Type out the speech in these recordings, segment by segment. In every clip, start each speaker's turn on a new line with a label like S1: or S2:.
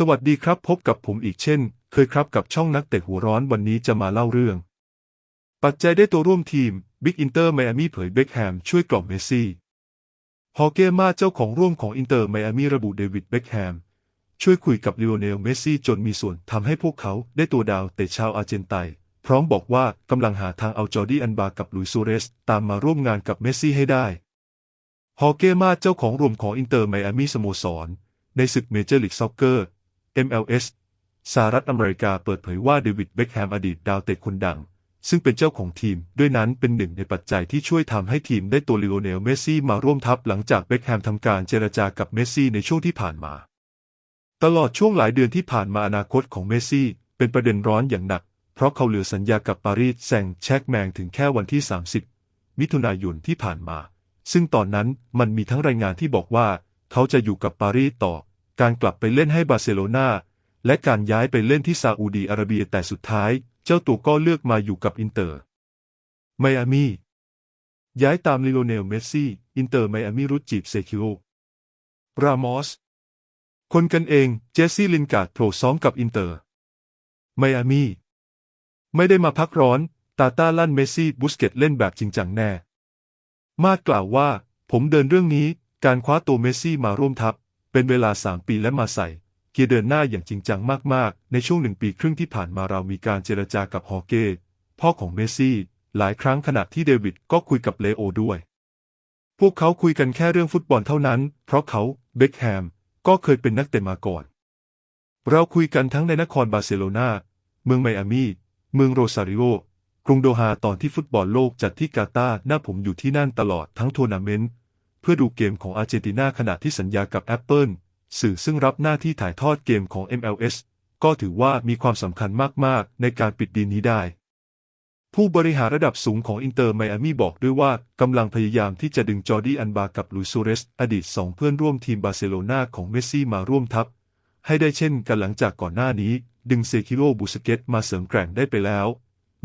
S1: สวัสดีครับพบกับผมอีกเช่น เคยครับกับช่องนักเตะหัวร้อนวันนี้จะมาเล่าเรื่อง ปัจจัยได้ตัวร่วมทีมบิ๊กอินเตอร์ไมอามี่เผยเบคแฮมช่วยกล่อมเมสซี่ฮอเกมาเจ้าของร่วมของอินเตอร์ไมอามี่ระบุเดวิดเบคแฮมช่วยคุยกับลิโอเนลเมสซี่จนมีส่วนทำให้พวกเขาได้ตัวดาวเตะชาวอาร์เจนไตน์พร้อมบอกว่ากำลังหาทางเอาจอร์ดี้อันบากับลุยซูเรส ตามมาร่วมงานกับเมสซี่ให้ได้ฮอเกมาเจ้าของรวมของอินเตอร์ไมอามี่สโมสร ในศึกเมเจอร์ลีกซ็อกเกอร์ MLS สหรัฐอเมริกาเปิดเผยว่าเดวิดเบคแฮมอดีตดาวเตะคนดัง ซึ่งเป็นเจ้าของทีมด้วยนั้นเป็นหนึ่งในปัจจัยที่ช่วยทำให้ทีมได้ตัวลิโอเนลเมสซี่มาร่วมทัพหลังจากเบคแฮมทำการเจรจากับเมสซี่ในช่วงที่ผ่านมา ตลอดช่วงหลายเดือนที่ผ่านมาอนาคตของเมสซี่เป็นประเด็นร้อนอย่างหนัก เพราะเขาเหลือสัญญากับปารีสแซงต์แชกแมงถึงแค่วันที่ 30 มิถุนายนที่ผ่านมา ซึ่งตอนนั้นมันมีทั้งรายงานที่บอกว่า เขาจะอยู่กับปารีสต่อ การกลับไปเล่นให้บาร์เซโลนาและการย้ายไปเล่นที่ซาอุดีอาระเบียแต่สุดท้ายเจ้าตัวก็เลือกมาอยู่กับอินเตอร์ไมอามี่ย้ายตามลิโอเนลเมสซี่ อินเตอร์ไมอามี่รุดจีบเซคิโอรามอส คนกันเองเจสซี่ลินการ์ดโผล่ซ้อมกับอินเตอร์ไมอามี่ไม่ได้มาพักร้อน ตาตาลั่นเมสซี่บุสเกตเล่นแบบจริงจังแน่ มาดกล่าวว่า ผมเดินเรื่องนี้การคว้าตัวเมสซี่มาร่วมทัพ เป็นเวลาสามปีและมาใส่ เกียร์เดินหน้าอย่างจริงจังมากๆ ในช่วงหนึ่งปีครึ่งที่ผ่านมาเรามีการเจรจากับฮอเก้พ่อของเมสซี่ หลายครั้งขณะที่เดวิดก็คุยกับเลโอด้วย พวกเขาคุยกันแค่เรื่องฟุตบอลเท่านั้น เพราะเขาเบคแฮมก็เคยเป็นนักเตะมาก่อน เราคุยกันทั้งในนครบาร์เซโลนาเมืองไมอามีเมืองโรซาริโอกรุงโดฮาตอนที่ฟุตบอลโลกจัดที่กาตาร์หน้าผมอยู่ที่นั่นตลอดทั้งทัวร์นาเมนต์ พื่อดูเกมของอาร์เจนตินาขณะที่สัญญากับแอปเปิลสื่อซึ่งรับหน้าที่ถ่ายทอดเกมของ MLS ก็ถือว่ามีความสำคัญมาก ๆ ในการปิดดีลนี้ได้ ผู้บริหารระดับสูงของอินเตอร์ไมอามี่บอกด้วยว่ากำลังพยายามที่จะดึงจอร์ดี้อันบากับลุยซูเรส อดีตสองเพื่อนร่วมทีมบาร์เซโลนาของเมสซี่มาร่วมทัพ ให้ได้เช่นกันหลังจากก่อนหน้านี้ ดึงเซคิโรบูสเกตมาเสริมแกร่งได้ไปแล้ว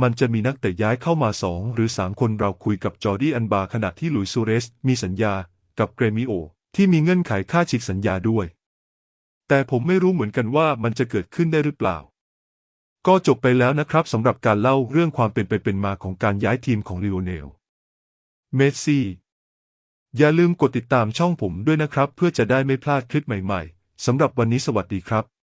S1: มันจะมีนักเตะย้ายเข้ามาสองหรือสามคนเราคุยกับจอร์ดี้อันบาขณะที่ลุยซูเรสมีสัญญา กับเกรมิโอ ที่มีเงื่อนไขค่าฉีกสัญญาด้วย แต่ผมไม่รู้เหมือนกันว่ามันจะเกิดขึ้นได้หรือเปล่า ก็จบไปแล้วนะครับสำหรับการเล่าเรื่องความเป็นไปเป็นมาของการย้ายทีมของลิโอเนล เมสซี่ อย่าลืมกดติดตามช่องผมด้วยนะครับ เพื่อจะได้ไม่พลาดคลิปใหม่ๆสำหรับวันนี้สวัสดีครับ